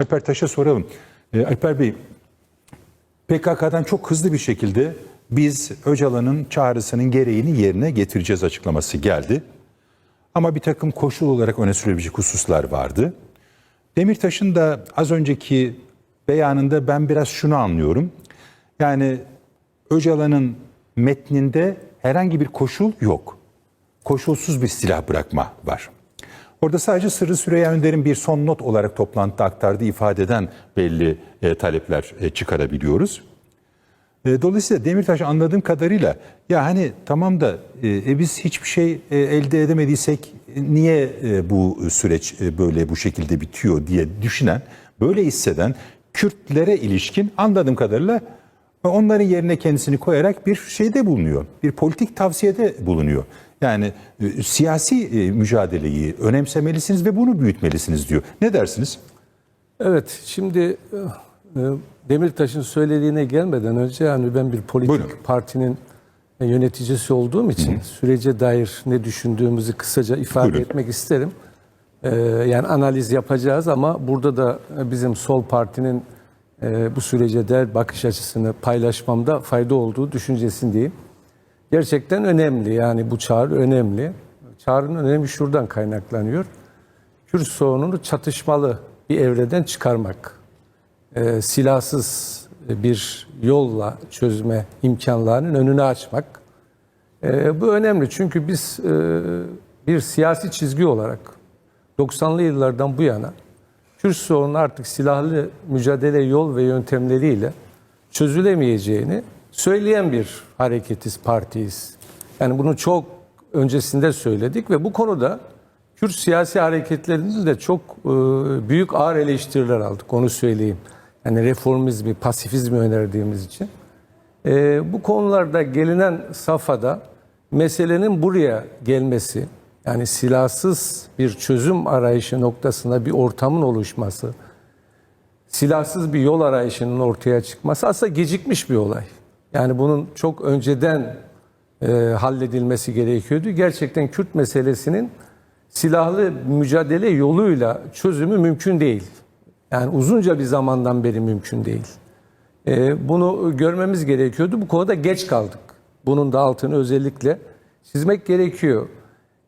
Alper Taş'a soralım. Ee, Alper Bey, PKK'dan çok hızlı bir şekilde biz Öcalan'ın çağrısının gereğini yerine getireceğiz açıklaması geldi. Ama bir takım koşul olarak öne sürülebilecek hususlar vardı. Demirtaş'ın da az önceki beyanında ben biraz şunu anlıyorum. Yani Öcalan'ın metninde herhangi bir koşul yok. Koşulsuz bir silah bırakma var. Orada sadece Sırrı Süreyya Önder'in bir son not olarak toplantıda aktardığı ifadeden belli e, talepler e, çıkarabiliyoruz. E, Dolayısıyla Demirtaş anladığım kadarıyla ya hani tamam da e, e, biz hiçbir şey e, elde edemediysek e, niye e, bu süreç e, böyle bu şekilde bitiyor diye düşünen, böyle hisseden Kürtlere ilişkin anladığım kadarıyla onların yerine kendisini koyarak bir şeyde bulunuyor. Bir politik tavsiyede bulunuyor. Yani e, siyasi e, mücadeleyi önemsemelisiniz ve bunu büyütmelisiniz diyor. Ne dersiniz? Evet, şimdi e, Demirtaş'ın söylediğine gelmeden önce yani ben bir politik Buyurun. partinin yöneticisi olduğum için sürece dair ne düşündüğümüzü kısaca ifade Buyurun. etmek isterim. E, yani analiz yapacağız ama burada da bizim sol partinin e, bu sürece dair bakış açısını paylaşmamda fayda olduğu düşüncesindeyim. Gerçekten önemli yani bu çağrı önemli. Çağrının önemi şuradan kaynaklanıyor. Kürt sorununu çatışmalı bir evreden çıkarmak, e, silahsız bir yolla çözme imkanlarının önünü açmak. E, bu önemli çünkü biz e, bir siyasi çizgi olarak 90'lı yıllardan bu yana Kürt sorunu artık silahlı mücadele yol ve yöntemleriyle çözülemeyeceğini söyleyen bir hareketiz, partiyiz. Yani bunu çok öncesinde söyledik ve bu konuda Kürt siyasi hareketlerinde de çok e, büyük ağır eleştiriler aldık onu söyleyeyim. Yani reformizmi, pasifizmi önerdiğimiz için. E, bu konularda gelinen safhada meselenin buraya gelmesi, yani silahsız bir çözüm arayışı noktasında bir ortamın oluşması, silahsız bir yol arayışının ortaya çıkması aslında gecikmiş bir olay. Yani bunun çok önceden e, halledilmesi gerekiyordu. Gerçekten Kürt meselesinin silahlı mücadele yoluyla çözümü mümkün değil. Yani uzunca bir zamandan beri mümkün değil. E, bunu görmemiz gerekiyordu. Bu konuda geç kaldık. Bunun da altını özellikle çizmek gerekiyor.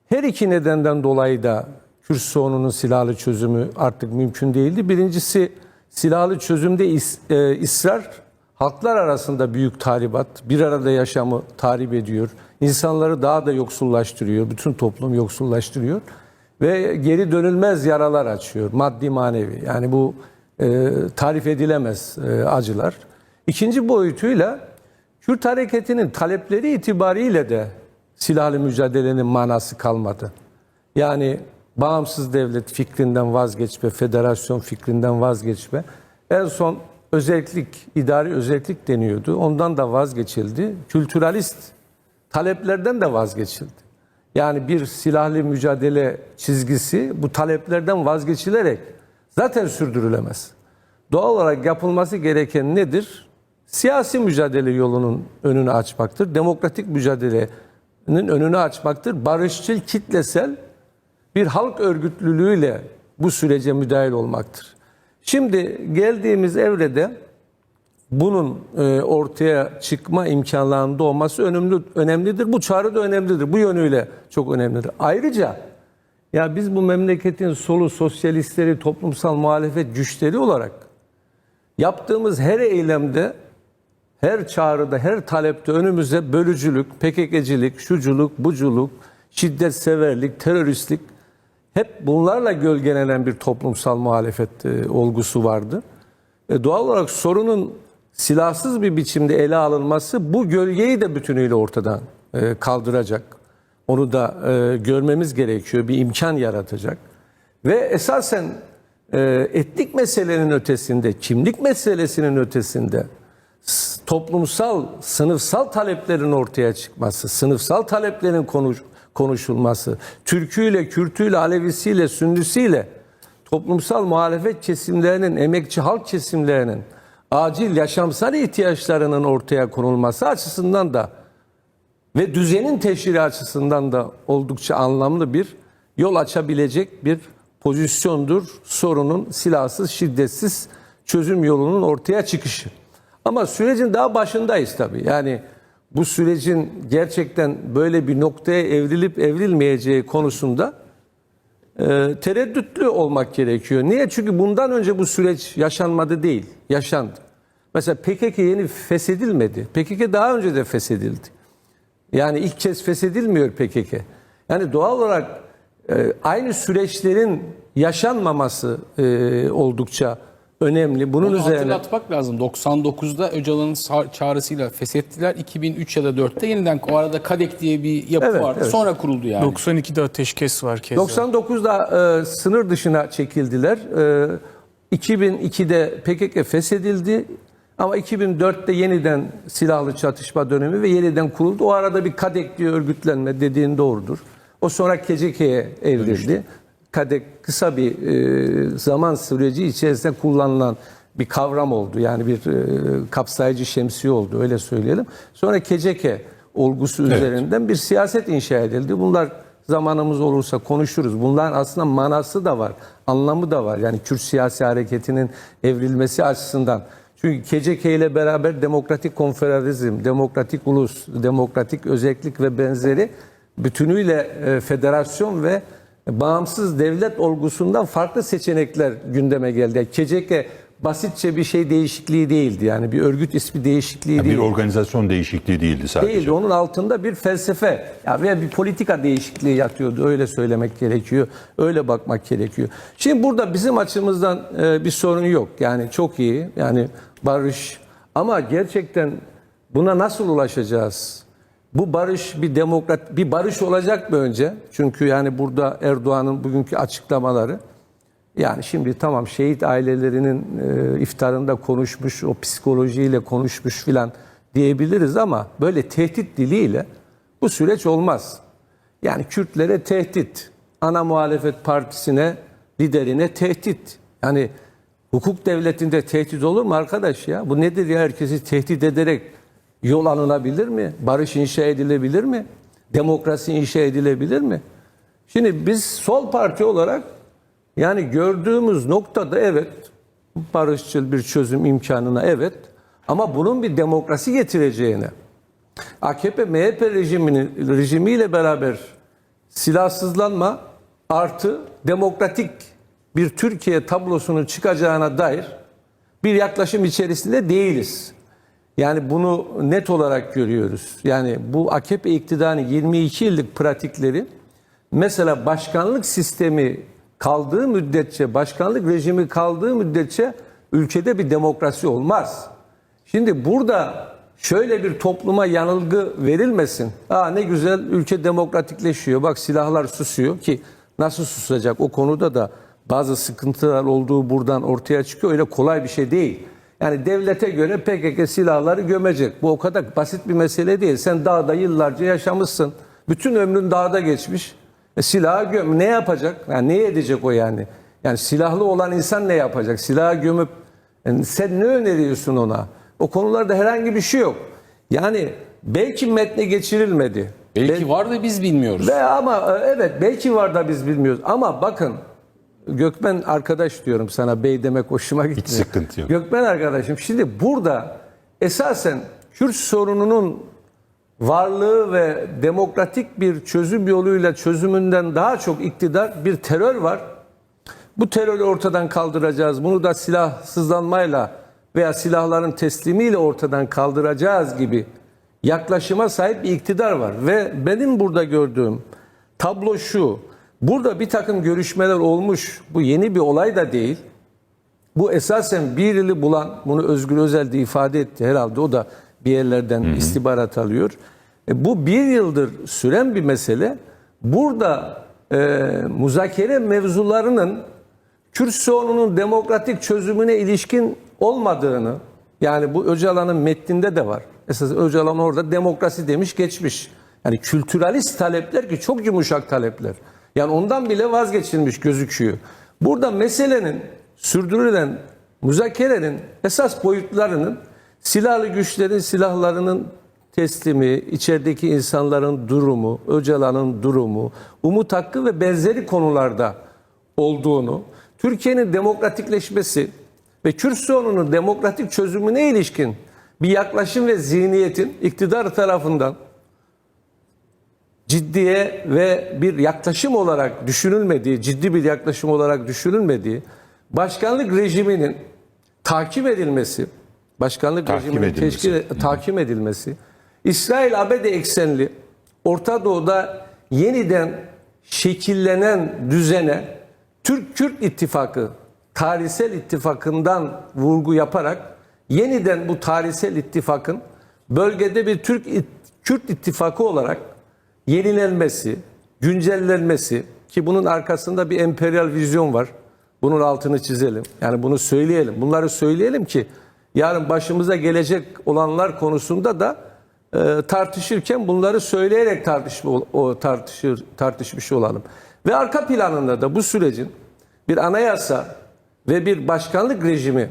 Her iki nedenden dolayı da Kürt sorununun silahlı çözümü artık mümkün değildi. Birincisi silahlı çözümde is, e, ısrar halklar arasında büyük tahribat, bir arada yaşamı tahrip ediyor. İnsanları daha da yoksullaştırıyor, bütün toplum yoksullaştırıyor ve geri dönülmez yaralar açıyor, maddi manevi. Yani bu e, tarif edilemez e, acılar. İkinci boyutuyla Kürt hareketinin talepleri itibariyle de silahlı mücadelenin manası kalmadı. Yani bağımsız devlet fikrinden vazgeçme, federasyon fikrinden vazgeçme. En son özellik, idari özellik deniyordu. Ondan da vazgeçildi. Kültüralist taleplerden de vazgeçildi. Yani bir silahlı mücadele çizgisi bu taleplerden vazgeçilerek zaten sürdürülemez. Doğal olarak yapılması gereken nedir? Siyasi mücadele yolunun önünü açmaktır. Demokratik mücadelenin önünü açmaktır. Barışçıl, kitlesel bir halk örgütlülüğüyle bu sürece müdahil olmaktır. Şimdi geldiğimiz evrede bunun e, ortaya çıkma imkanlarının doğması önemli önemlidir. Bu çağrı da önemlidir. Bu yönüyle çok önemlidir. Ayrıca ya biz bu memleketin solu sosyalistleri, toplumsal muhalefet güçleri olarak yaptığımız her eylemde, her çağrıda, her talepte önümüze bölücülük, PKK'cilik, şuculuk, buculuk, şiddet severlik, teröristlik hep bunlarla gölgelenen bir toplumsal muhalefet e, olgusu vardı. E, doğal olarak sorunun silahsız bir biçimde ele alınması bu gölgeyi de bütünüyle ortadan e, kaldıracak. Onu da e, görmemiz gerekiyor, bir imkan yaratacak. Ve esasen e, etnik meselenin ötesinde, kimlik meselesinin ötesinde toplumsal, sınıfsal taleplerin ortaya çıkması, sınıfsal taleplerin konuş, konuşulması, Türküyle, Kürtüyle, Alevisiyle, Sünnisiyle toplumsal muhalefet kesimlerinin, emekçi halk kesimlerinin acil yaşamsal ihtiyaçlarının ortaya konulması açısından da ve düzenin teşhiri açısından da oldukça anlamlı bir yol açabilecek bir pozisyondur sorunun silahsız, şiddetsiz çözüm yolunun ortaya çıkışı. Ama sürecin daha başındayız tabii. Yani bu sürecin gerçekten böyle bir noktaya evrilip evrilmeyeceği konusunda e, tereddütlü olmak gerekiyor. Niye? Çünkü bundan önce bu süreç yaşanmadı değil, yaşandı. Mesela PKK yeni feshedilmedi. PKK daha önce de feshedildi. Yani ilk kez feshedilmiyor PKK. Yani doğal olarak e, aynı süreçlerin yaşanmaması e, oldukça önemli. Bunun Onu üzerine hatırlatmak lazım. 99'da Öcalan'ın çağrısıyla feshettiler. 2003 ya da 4'te yeniden o arada KADEK diye bir yapı Evet, vardı. evet. Sonra kuruldu yani. 92'de ateşkes var keza. 99'da e, sınır dışına çekildiler. E, 2002'de PKK feshedildi. Ama 2004'te yeniden silahlı çatışma dönemi ve yeniden kuruldu. O arada bir KADEK diye örgütlenme dediğin doğrudur. O sonra KCK'ye evrildi. KADEK kısa bir e, zaman süreci içerisinde kullanılan bir kavram oldu. Yani bir e, kapsayıcı şemsiye oldu öyle söyleyelim. Sonra KCK olgusu üzerinden bir siyaset inşa edildi. Bunlar zamanımız olursa konuşuruz. Bunların aslında manası da var, anlamı da var. Yani Kürt siyasi hareketinin evrilmesi açısından. Çünkü KCK ile beraber demokratik konfederalizm, demokratik ulus, demokratik özellik ve benzeri bütünüyle e, federasyon ve bağımsız devlet olgusundan farklı seçenekler gündeme geldi. KCK basitçe bir şey değişikliği değildi. Yani bir örgüt ismi değişikliği Bir değil. organizasyon değişikliği değildi sadece. Değildi. Onun altında bir felsefe ya veya bir politika değişikliği yatıyordu. Öyle söylemek gerekiyor. Öyle bakmak gerekiyor. Şimdi burada bizim açımızdan e, bir sorun yok. Yani çok iyi. Yani barış. Ama gerçekten buna nasıl ulaşacağız? Bu barış bir demokrat bir barış olacak mı önce? Çünkü yani burada Erdoğan'ın bugünkü açıklamaları yani şimdi tamam şehit ailelerinin e, iftarında konuşmuş, o psikolojiyle konuşmuş filan diyebiliriz ama böyle tehdit diliyle bu süreç olmaz. Yani Kürtlere tehdit, ana muhalefet partisine, liderine tehdit. Yani hukuk devletinde tehdit olur mu arkadaş ya? Bu nedir ya herkesi tehdit ederek yol alınabilir mi? Barış inşa edilebilir mi? Demokrasi inşa edilebilir mi? Şimdi biz sol parti olarak yani gördüğümüz noktada evet barışçıl bir çözüm imkanına evet ama bunun bir demokrasi getireceğine AKP MHP rejiminin rejimiyle beraber silahsızlanma artı demokratik bir Türkiye tablosunun çıkacağına dair bir yaklaşım içerisinde değiliz. Yani bunu net olarak görüyoruz. Yani bu AKP iktidarının 22 yıllık pratikleri mesela başkanlık sistemi kaldığı müddetçe, başkanlık rejimi kaldığı müddetçe ülkede bir demokrasi olmaz. Şimdi burada şöyle bir topluma yanılgı verilmesin. Aa ne güzel ülke demokratikleşiyor. Bak silahlar susuyor ki nasıl susacak o konuda da bazı sıkıntılar olduğu buradan ortaya çıkıyor. Öyle kolay bir şey değil. Yani devlete göre PKK silahları gömecek. Bu o kadar basit bir mesele değil. Sen dağda yıllarca yaşamışsın. Bütün ömrün dağda geçmiş. E, silahı göm. Ne yapacak? Yani ne edecek o yani? Yani silahlı olan insan ne yapacak? Silahı gömüp yani sen ne öneriyorsun ona? O konularda herhangi bir şey yok. Yani belki metne geçirilmedi. Belki var da biz bilmiyoruz. Ve ama e, evet belki var da biz bilmiyoruz. Ama bakın Gökmen arkadaş diyorum sana bey demek hoşuma gitti. sıkıntı yok. Gökmen arkadaşım şimdi burada esasen Kürt sorununun varlığı ve demokratik bir çözüm yoluyla çözümünden daha çok iktidar bir terör var. Bu terörü ortadan kaldıracağız. Bunu da silahsızlanmayla veya silahların teslimiyle ortadan kaldıracağız gibi yaklaşıma sahip bir iktidar var. Ve benim burada gördüğüm tablo şu. Burada bir takım görüşmeler olmuş. Bu yeni bir olay da değil. Bu esasen bir yılı bulan, bunu Özgür Özel de ifade etti herhalde. O da bir yerlerden istihbarat alıyor. E, bu bir yıldır süren bir mesele. Burada e, muzakere mevzularının Kürt sorununun demokratik çözümüne ilişkin olmadığını, yani bu Öcalan'ın metninde de var. Esas Öcalan orada demokrasi demiş geçmiş. Yani kültüralist talepler ki çok yumuşak talepler. Yani ondan bile vazgeçilmiş gözüküyor. Burada meselenin sürdürülen müzakerenin esas boyutlarının silahlı güçlerin silahlarının teslimi, içerideki insanların durumu, Öcalan'ın durumu, Umut Hakkı ve benzeri konularda olduğunu, Türkiye'nin demokratikleşmesi ve Kürt sorununun demokratik çözümüne ilişkin bir yaklaşım ve zihniyetin iktidar tarafından ciddiye ve bir yaklaşım olarak düşünülmediği, ciddi bir yaklaşım olarak düşünülmediği, başkanlık rejiminin takip edilmesi, başkanlık Takip rejiminin edilmesi. teşkil takip edilmesi, İsrail ABD eksenli Orta Doğu'da yeniden şekillenen düzene Türk-Kürt ittifakı tarihsel ittifakından vurgu yaparak yeniden bu tarihsel ittifakın bölgede bir Türk-Kürt ittifakı olarak yenilenmesi, güncellenmesi ki bunun arkasında bir emperyal vizyon var. Bunun altını çizelim. Yani bunu söyleyelim. Bunları söyleyelim ki yarın başımıza gelecek olanlar konusunda da e, tartışırken bunları söyleyerek tartışma, o tartışır, tartışmış olalım. Ve arka planında da bu sürecin bir anayasa ve bir başkanlık rejimi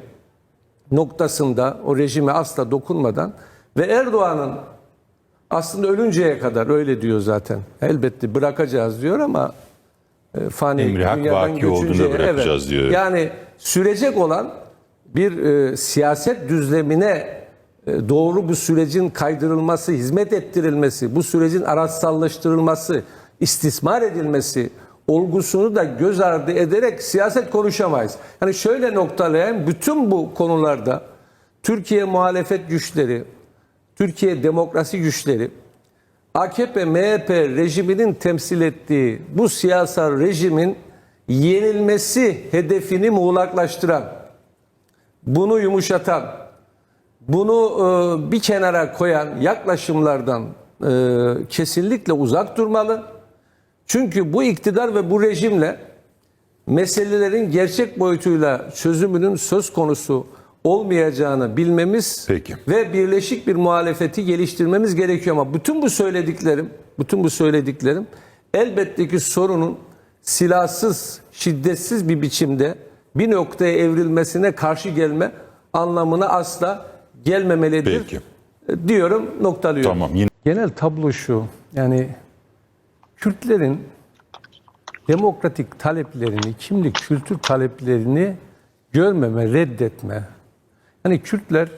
noktasında o rejime asla dokunmadan ve Erdoğan'ın aslında ölünceye kadar öyle diyor zaten. Elbette bırakacağız diyor ama e, fani Emri hak dünyadan vaki olduğunda göçünceye- bırakacağız diyor. Yani sürecek olan bir e, siyaset düzlemine e, doğru bu sürecin kaydırılması, hizmet ettirilmesi, bu sürecin araçsallaştırılması, istismar edilmesi olgusunu da göz ardı ederek siyaset konuşamayız. Yani şöyle noktalayayım, bütün bu konularda Türkiye muhalefet güçleri, Türkiye demokrasi güçleri, AKP, MHP rejiminin temsil ettiği bu siyasal rejimin yenilmesi hedefini muğlaklaştıran, bunu yumuşatan, bunu e, bir kenara koyan yaklaşımlardan e, kesinlikle uzak durmalı. Çünkü bu iktidar ve bu rejimle meselelerin gerçek boyutuyla çözümünün söz konusu olmayacağını bilmemiz Peki. ve birleşik bir muhalefeti geliştirmemiz gerekiyor ama bütün bu söylediklerim, bütün bu söylediklerim elbette ki sorunun silahsız, şiddetsiz bir biçimde bir noktaya evrilmesine karşı gelme anlamına asla gelmemelidir. Peki. Diyorum, noktalıyorum. Tamam yine Genel tablo şu. Yani Kürtlerin demokratik taleplerini, kimlik, kültür taleplerini görmeme, reddetme. Hani Kürtler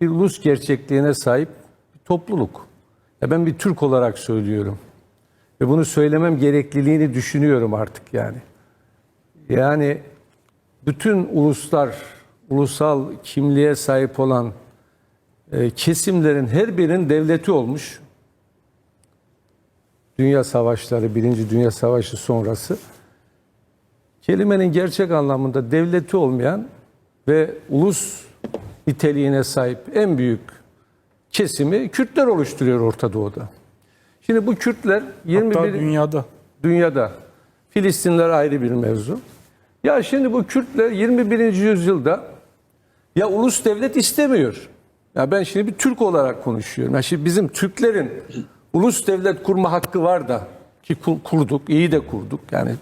bir ulus gerçekliğine sahip bir topluluk. Ya ben bir Türk olarak söylüyorum. Ve bunu söylemem gerekliliğini düşünüyorum artık yani. Yani bütün uluslar, ulusal kimliğe sahip olan e, kesimlerin her birinin devleti olmuş. Dünya savaşları, Birinci Dünya Savaşı sonrası kelimenin gerçek anlamında devleti olmayan ve ulus niteliğine sahip en büyük kesimi Kürtler oluşturuyor Orta Doğu'da. Şimdi bu Kürtler 21 Hatta dünyada. dünyada Filistinler ayrı bir mevzu. Ya şimdi bu Kürtler 21. yüzyılda ya ulus devlet istemiyor. Ya ben şimdi bir Türk olarak konuşuyorum. Ya şimdi bizim Türklerin ulus devlet kurma hakkı var da ki kur- kurduk, iyi de kurduk. Yani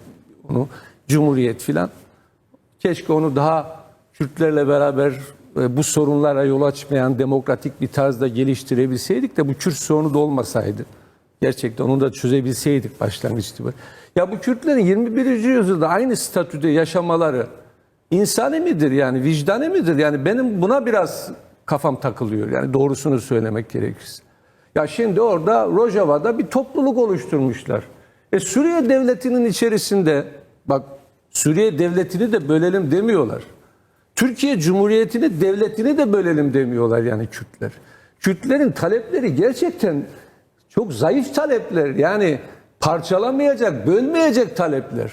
onu cumhuriyet filan. Keşke onu daha Kürtlerle beraber bu sorunlara yol açmayan demokratik bir tarzda geliştirebilseydik de bu Kürt sorunu da olmasaydı. Gerçekten onu da çözebilseydik başlangıç itibariyle. Ya bu Kürtlerin 21. yüzyılda aynı statüde yaşamaları insani midir yani vicdani midir? Yani benim buna biraz kafam takılıyor. Yani doğrusunu söylemek gerekirse. Ya şimdi orada Rojava'da bir topluluk oluşturmuşlar. E Suriye devletinin içerisinde bak Suriye devletini de bölelim demiyorlar. Türkiye Cumhuriyeti'ni, devletini de bölelim demiyorlar yani Kürtler. Kürtlerin talepleri gerçekten çok zayıf talepler. Yani parçalamayacak, bölmeyecek talepler.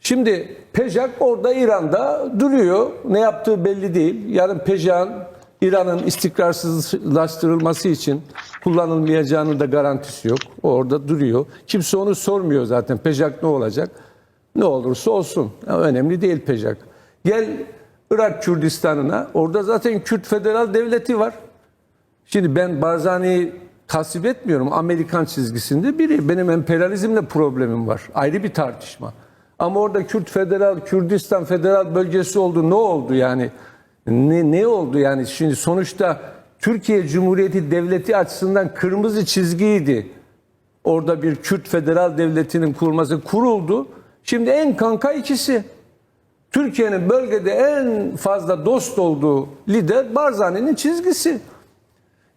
Şimdi Pejak orada İran'da duruyor. Ne yaptığı belli değil. Yarın Pejak'ın İran'ın istikrarsızlaştırılması için kullanılmayacağının da garantisi yok. O orada duruyor. Kimse onu sormuyor zaten. Pejak ne olacak? Ne olursa olsun. Ya önemli değil Pejak. Gel Irak Kürdistan'ına. Orada zaten Kürt Federal Devleti var. Şimdi ben Barzani'yi tasvip etmiyorum. Amerikan çizgisinde biri. Benim emperyalizmle problemim var. Ayrı bir tartışma. Ama orada Kürt Federal, Kürdistan Federal Bölgesi oldu. Ne oldu yani? Ne, ne oldu yani? Şimdi sonuçta Türkiye Cumhuriyeti Devleti açısından kırmızı çizgiydi. Orada bir Kürt Federal Devleti'nin kurulması kuruldu. Şimdi en kanka ikisi. Türkiye'nin bölgede en fazla dost olduğu lider Barzani'nin çizgisi.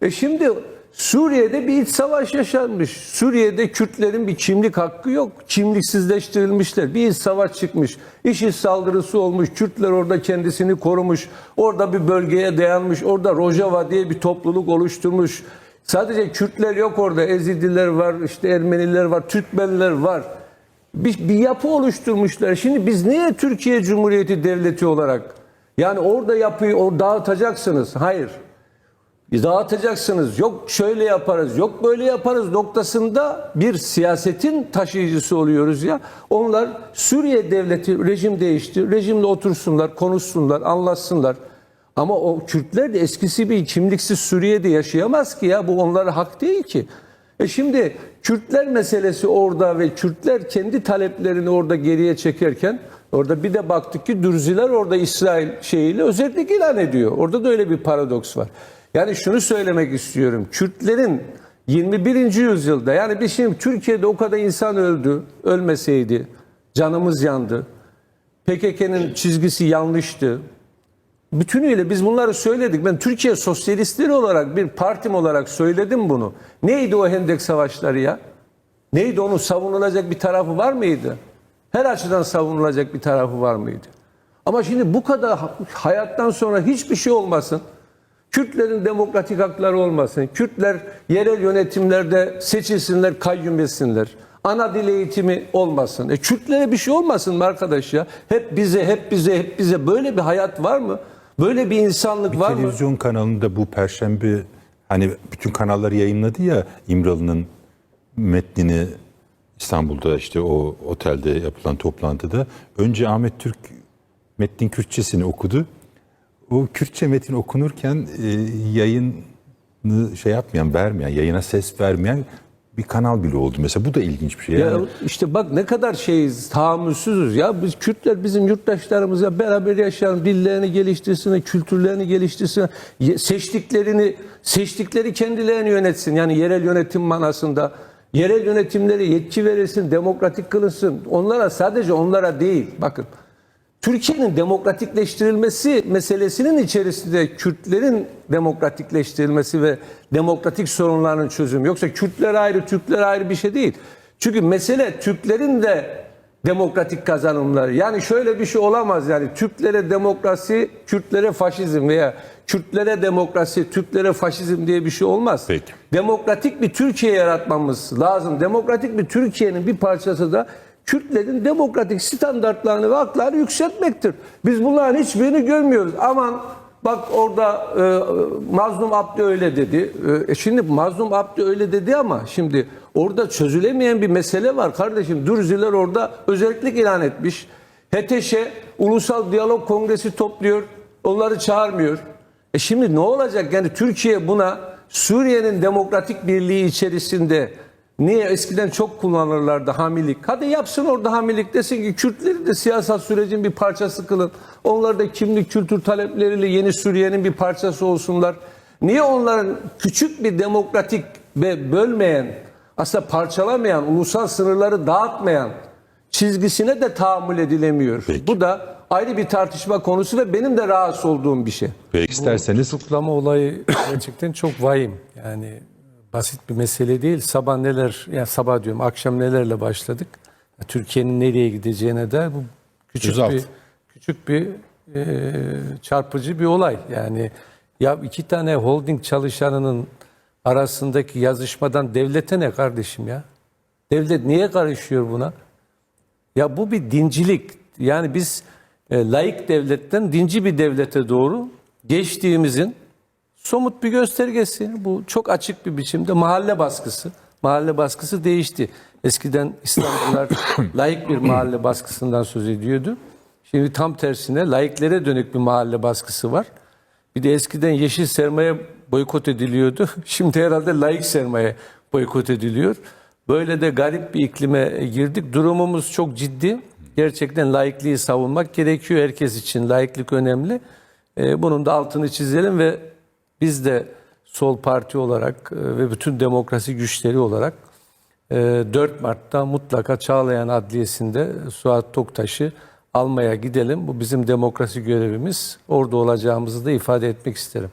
E şimdi Suriye'de bir iç savaş yaşanmış. Suriye'de Kürtlerin bir kimlik hakkı yok. Kimliksizleştirilmişler. Bir iç savaş çıkmış. IŞİD saldırısı olmuş. Kürtler orada kendisini korumuş. Orada bir bölgeye dayanmış. Orada Rojava diye bir topluluk oluşturmuş. Sadece Kürtler yok orada. Ezidiler var, işte Ermeniler var, Türkmenler var. Bir, bir yapı oluşturmuşlar. Şimdi biz niye Türkiye Cumhuriyeti Devleti olarak yani orada yapıyı o dağıtacaksınız? Hayır dağıtacaksınız. Yok şöyle yaparız, yok böyle yaparız noktasında bir siyasetin taşıyıcısı oluyoruz ya. Onlar Suriye devleti rejim değişti. Rejimle otursunlar, konuşsunlar, anlatsınlar. Ama o Kürtler de eskisi bir kimliksiz Suriye'de yaşayamaz ki ya. Bu onlara hak değil ki. E şimdi Kürtler meselesi orada ve Kürtler kendi taleplerini orada geriye çekerken orada bir de baktık ki Dürziler orada İsrail şeyiyle özellik ilan ediyor. Orada da öyle bir paradoks var. Yani şunu söylemek istiyorum. Kürtlerin 21. yüzyılda yani biz şimdi Türkiye'de o kadar insan öldü, ölmeseydi canımız yandı. PKK'nın çizgisi yanlıştı. Bütünüyle biz bunları söyledik. Ben Türkiye Sosyalistleri olarak bir partim olarak söyledim bunu. Neydi o Hendek Savaşları ya? Neydi onun savunulacak bir tarafı var mıydı? Her açıdan savunulacak bir tarafı var mıydı? Ama şimdi bu kadar hayattan sonra hiçbir şey olmasın. Kürtlerin demokratik hakları olmasın. Kürtler yerel yönetimlerde seçilsinler, kayyum etsinler. Ana dil eğitimi olmasın. E Kürtlere bir şey olmasın mı arkadaş ya? Hep bize, hep bize, hep bize. Böyle bir hayat var mı? Böyle bir insanlık var mı? Televizyon kanalında bu perşembe hani bütün kanalları yayınladı ya İmralı'nın metnini İstanbul'da işte o otelde yapılan toplantıda önce Ahmet Türk metnin Kürtçesini okudu. O Kürtçe metin okunurken e, yayını şey yapmayan, vermeyen, yayına ses vermeyen bir kanal bile oldu mesela. Bu da ilginç bir şey. Ya Yani işte bak ne kadar şeyiz, tahammülsüzüz ya. Biz Kürtler bizim yurttaşlarımızla beraber yaşayalım, dillerini geliştirsin, kültürlerini geliştirsin, seçtiklerini, seçtikleri kendilerini yönetsin. Yani yerel yönetim manasında. Yerel yönetimlere yetki verilsin, demokratik kılınsın. Onlara sadece onlara değil. Bakın Türkiye'nin demokratikleştirilmesi meselesinin içerisinde Kürtlerin demokratikleştirilmesi ve demokratik sorunların çözümü. Yoksa Kürtler ayrı, Türkler ayrı bir şey değil. Çünkü mesele Türklerin de demokratik kazanımları. Yani şöyle bir şey olamaz yani Türklere demokrasi, Kürtlere faşizm veya Kürtlere demokrasi, Türklere faşizm diye bir şey olmaz. Peki. Demokratik bir Türkiye yaratmamız lazım. Demokratik bir Türkiye'nin bir parçası da Kürtlerin demokratik standartlarını ve haklarını yükseltmektir. Biz bunların hiçbirini görmüyoruz. Aman bak orada e, Mazlum Abdi öyle dedi. E, şimdi Mazlum Abdi öyle dedi ama şimdi orada çözülemeyen bir mesele var kardeşim. Dürziler orada özellik ilan etmiş. HTŞ Ulusal Diyalog Kongresi topluyor. Onları çağırmıyor. E şimdi ne olacak? Yani Türkiye buna Suriye'nin demokratik birliği içerisinde niye eskiden çok kullanırlardı hamilik? Hadi yapsın orada hamilik desin ki Kürtleri de siyasal sürecin bir parçası kılın. Onlar da kimlik kültür talepleriyle yeni Suriye'nin bir parçası olsunlar. Niye onların küçük bir demokratik ve bölmeyen aslında parçalamayan, ulusal sınırları dağıtmayan çizgisine de tahammül edilemiyor. Peki. Bu da ayrı bir tartışma konusu ve benim de rahatsız olduğum bir şey. Peki isterseniz Tutuklama olayı gerçekten çok vahim. Yani basit bir mesele değil. Sabah neler, yani sabah diyorum akşam nelerle başladık. Türkiye'nin nereye gideceğine dair bu küçük Gözaltı. bir küçük bir e, çarpıcı bir olay. Yani ya iki tane holding çalışanının arasındaki yazışmadan devlete ne kardeşim ya? Devlet niye karışıyor buna? Ya bu bir dincilik. Yani biz e, laik devletten dinci bir devlete doğru geçtiğimizin somut bir göstergesi. Bu çok açık bir biçimde mahalle baskısı. Mahalle baskısı değişti. Eskiden İslamcılar laik bir mahalle baskısından söz ediyordu. Şimdi tam tersine laiklere dönük bir mahalle baskısı var. Bir de eskiden yeşil sermaye boykot ediliyordu. Şimdi herhalde laik sermaye boykot ediliyor. Böyle de garip bir iklime girdik. Durumumuz çok ciddi. Gerçekten laikliği savunmak gerekiyor herkes için. Laiklik önemli. Ee, bunun da altını çizelim ve biz de sol parti olarak e, ve bütün demokrasi güçleri olarak e, e, 4 Mart'ta mutlaka Çağlayan Adliyesi'nde Suat Toktaş'ı almaya gidelim. Bu bizim demokrasi görevimiz. Orada olacağımızı da ifade etmek isterim.